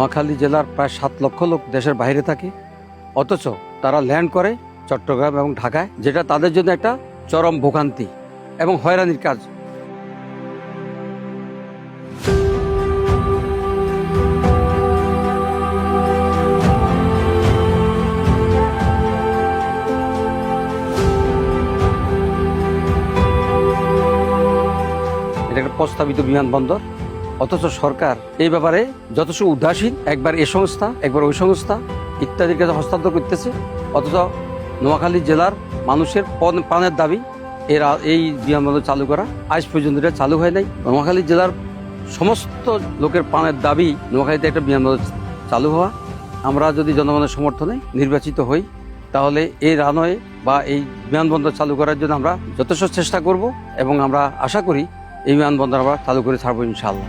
নোয়াখালী জেলার প্রায় সাত লক্ষ লোক দেশের বাইরে থাকে। অথচ তারা ল্যান্ড করে চট্টগ্রাম এবং ঢাকায়, যেটা তাদের জন্য একটা চরম ভোগান্তি এবং হয়রানির কাজ। এটা একটা প্রস্তাবিত বিমানবন্দর। অথচ সরকার এই ব্যাপারে যথেষ্ট উদাসীন। একবার এ সংস্থা, একবার ওই সংস্থা ইত্যাদির কাছে হস্তান্তর করতেছে। অথচ নোয়াখালী জেলার মানুষের প্রাণের দাবি এর এই বিমানবন্দর চালু করা আজ পর্যন্ত এটা চালু হয় নাই। নোয়াখালী জেলার সমস্ত লোকের প্রাণের দাবি নোয়াখালীতে একটা বিমানবন্দর চালু হওয়া। আমরা যদি জনগণের সমর্থনে নির্বাচিত হই, তাহলে এই রানওয়ে বা এই বিমানবন্দর চালু করার জন্য আমরা যথেষ্ট চেষ্টা করব এবং আমরা আশা করি এই বিমানবন্দর আমরা চালু করে ছাড়বো ইনশাআল্লাহ।